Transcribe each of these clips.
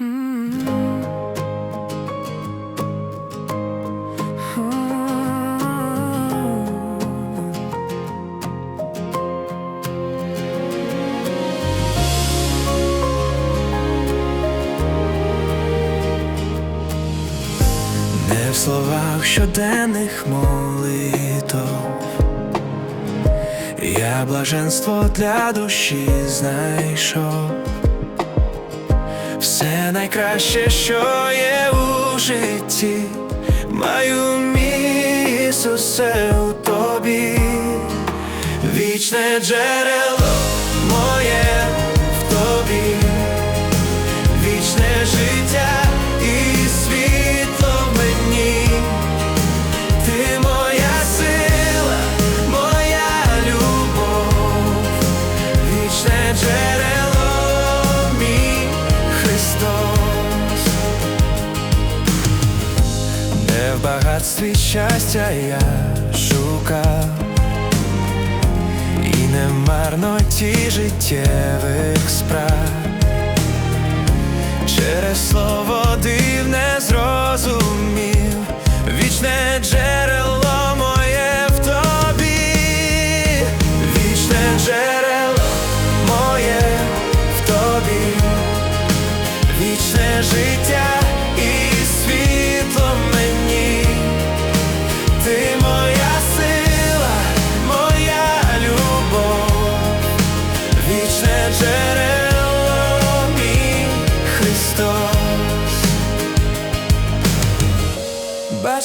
Не в словах щоденних молитов Я блаженство для душі знайшов Все найкраще, що є у житті, маю мій Ісусе у тобі, вічне джерело моє в тобі, вічне життя багатстві щастя я шукав, і не марно ті життєвих справ.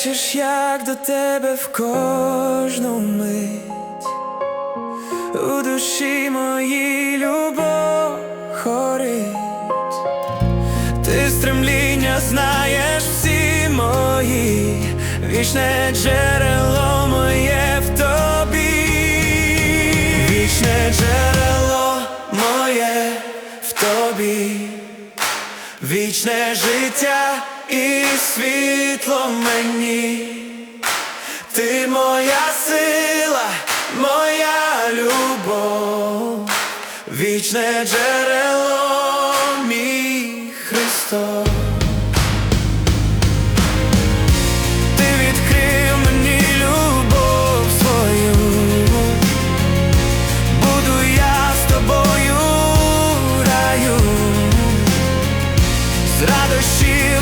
Бачиш, як до тебе в кожну мить у душі моїй любов хорить. Ти стремління знаєш всі мої, вічне джерело моє в тобі, вічне джерело моє в тобі, вічне життя і світло мені, ти моя сила, моя любов, вічне джерело мій Христос.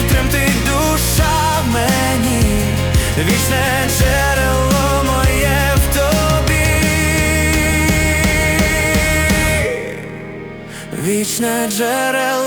Тремтить душа мені, вічне джерело моє в тобі, вічне джерело